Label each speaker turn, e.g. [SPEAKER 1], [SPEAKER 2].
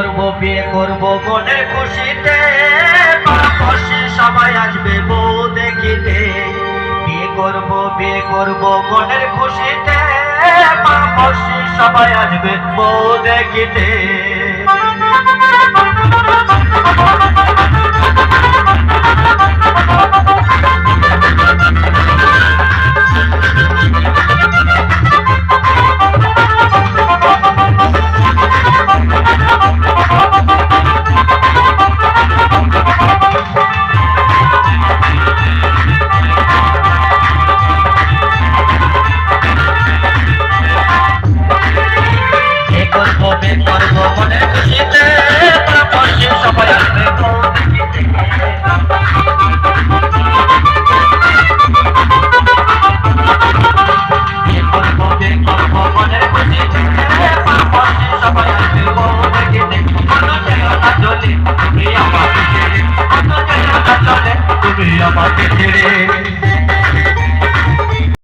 [SPEAKER 1] করব, বিয়ে করব, মনে খুশিতে। পাড়াপড়শি সবাই আসবে বউ দেখিতে। বিয়ে করব বিয়ে করব মনের খুশিতে। পাড়াপড়শি সবাই আসবে বউ দেখিতে। তুমি আমাকে ছেড়ে কত চেহারা চলে তুমি আমাকে ছেড়ে।